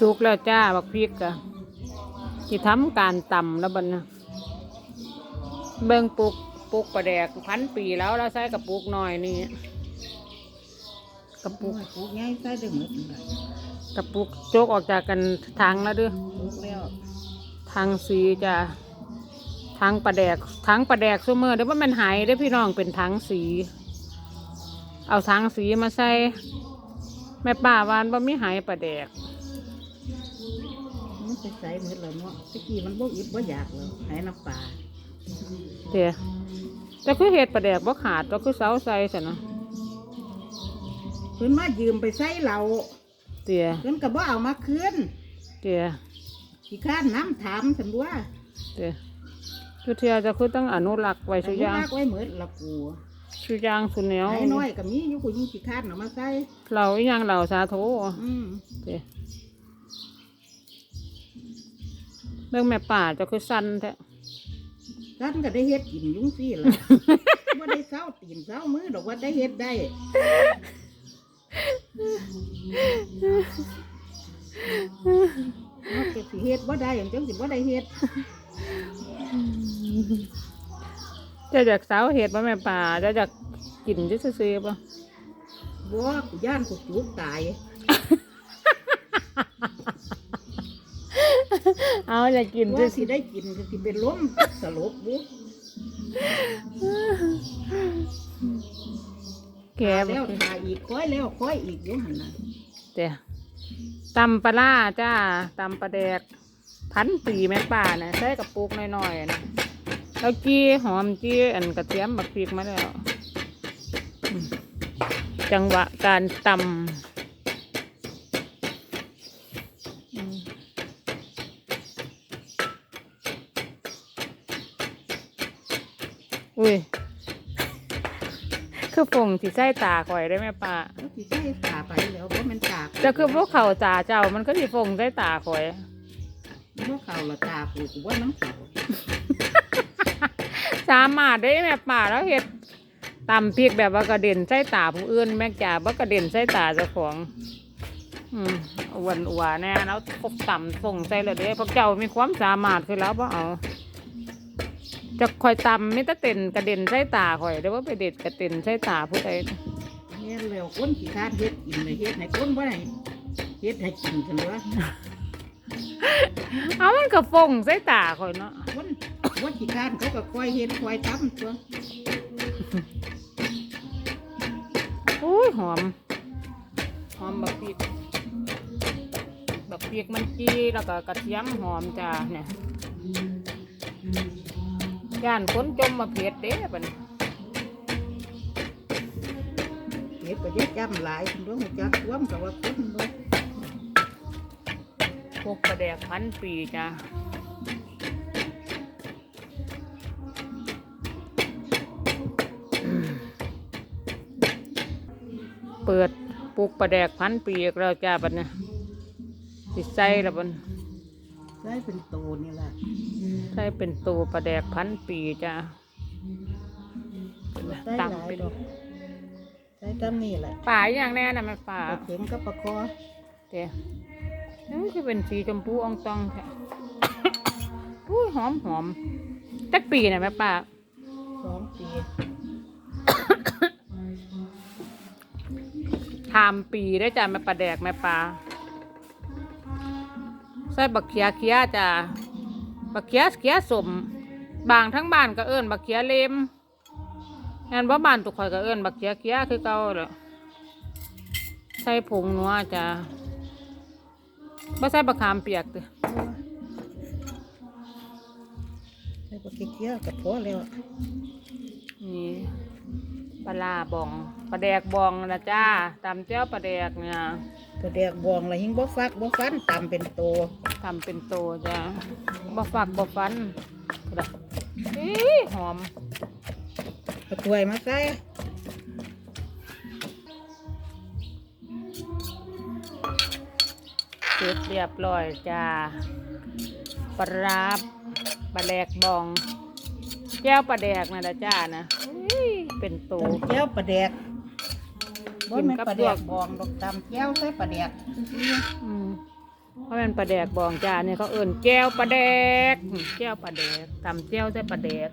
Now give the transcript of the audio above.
สุกแล้วจ้าบักพริกกะที่ทำการตำแล้วบัดนะเบิ่งปลูกปลูกประแดกพันปีแล้วเราใส่กระปุกหน่อยนี่กระปลูปุกกปลูกง่ายใส่ได้หมดนั่นล่ะกระปุกโจกออกจากกันทางแล้วเด้วยปลูกแล้วทางสีจะทางประแดกทางประแดกซูเมอร์เดี๋ยวว่ามันหายได้อพี่น้องเป็นทางสี เอาทางสีมาใส่แม่ป้าวานว่ามีหายประแดกมัน ไปใส่หมดแล้วเนาะตะกี้มันบ่อึดบ่อยากแล้วหายน้ำปลาเดี๋ยวแต่คือเห็ดประแดกบ่ขาดก็คือเสาใส่สินะเพิ่นมายืมไปใส่เหล้าเตี๋ยเพิ่นก็บ่เอามาคืนเตี๋ยขี้ข้านน้ำถามสันว่าเตี๋ยทุกเทียจะคือต้องอนุรักษ์ไว้สุอยางรักไว้หมดละกูสุอยางสุเหนียวไอ้น้อยก็มีอยู่กูยิ่งขี้ข้านเอามาใส่เราอีหยังเราสาโทอืมเตี๋ย เรื่องแม่ป่าจะคือสั้นแท้ท่านก็ได้เฮ็ดกินยุ่งซี่ล่ะ ว่าได้เศร้าตีนเศร้ามือดอกว่าได้เฮ็ดได้ นอกจากสิเฮ็ดบ่ได้อย่างจังสิบ่ได้เฮ็ดจะจากสาวเห็ดบ่แม่ป่าจะจากกินจะซื้อๆป่ะบ่กูย่านกูจุกตาย เอาอยากกินว่าจะสิได้กินก็สิเป็นล้มสลบบุแกบ่แล้วกินทาอีกค่อยแล้วค่อยอีกอยู่หั่นน่ะเดี๋ยวตำปลาร้าจ้าตำปลาแดก พันปีแม่ป่านะใส่กับปุกน้อยๆนะแล้วจี้หอมจี้อันกระเทียมบักพริกมาแล้วอืมจังหวะการตำ อุ้ย คือฟงที่ใส่ตาข่อยได้ไหมป้าก็สิใส่ตาไปแล้วบ่แม่นตาจะคือพวกเขาตาเจ้ามันก็สิฟงใส่ตาข่อยบ่เข้าละตากูกูว่าน้ำเข้าสามารถได้แม่ป่าแล้วเห็ดตำพริกแบบว่ากระเด็นใส่ตาผู้อื่นแม่จ่าว่ากระเด็นใส่ตาเจ้าของ อืมอ้วนอัวแน่แล้วพกต่ำส่งใส่เลยเด้พวกเจ้ามีความสามารถคือแล้วว่าเอา จะคอยตำไม่ตะเต็นกระเด็นใส่ตาข่อยเดี๋ยวว่าไปเด็ดกระเด็นใส่ตาผู้ใดแม่นแล้วคนขี้ข้านเฮ็ดกินเลยเฮ็ดให้คนบ่ได้เฮ็ดให้กินซั่นว่าเอามันก็ฟงใส่ตาข่อยเนาะคนบ่ขี้ข้านเขาก็ค่อยเฮ็ดค่อยทำตัวอุ้ยหอม หอมบักพริกบักพริกมันจี้แล้วก็กระเทียมหอมจ้าเนี่ย ย่านคนจมมาเผ็ดเด้บัดนเฮ็ดก็เฮ็ดจำหลายซั่นว่าฮู้จักความก็ว่าคนบ่พวกประแดกพันปีจ้าเปิดปลูกประแดกพันปีอีกแล้วจ้าบัดเนี่ยสิใส่แล้วบัด ใช้เป็นโตนี่ล่ะใส่เป็นตัวประแดกพันปีจ้าใช้ตำหลายเป็นดอกใช้ตำนี่แหละป่าอย่างแน่นะแม่ป่าปลาเข็งกับปลาคอเดี๋ยวนี่คือเป็นสีชมพูอองตองแท้อุ้ยหอมหอมจักปีนะแม่ป่า สองปีทามปีได้จ้ะแม่ปลาแดกแม่ปลา ใส่บักเขียเขียจ้ะบักเขียเขียสมบางทั้งบ้านก็เอิ้นบักเขียเลมงานบ่บ้านตุกข่อยก็เอิ้นบักเขียเขียคือเก่าลยใส่ผงนัวจ้ะบ่ใส่บักขามเปียกติใช้ปลาเคี้ยกับพอแล้ว นี่ปลาร้าบองปลาแดกบองนะจ้าตำเจ้าปลาแดกเนี่ยปลาแดกบองละหิงบ่ฟักบ่ฟันตำเป็นโตทำเป็นโตจ้ะบ่ฝักบ่ฟันอีหอมกระถ้วยมาใส่เสร็จเรียบร้อยจ้าปลาร้าปลาแดกบอง แก้วปลาแดกนะนะจ้านะอุ้ยเป็นโต ตำแก้วปลาแดกบ่กินแม่นกับปลาแดลวกกบองดอกตำแก้วใส่ปลาแดกซื่ออืมเพราะมันปลาแดกบองจ้าเนี่ยเขาเอิ่นแก้วปลาแดกอืมแก้วปลาแดกตำแก้วใส่ปลาแดก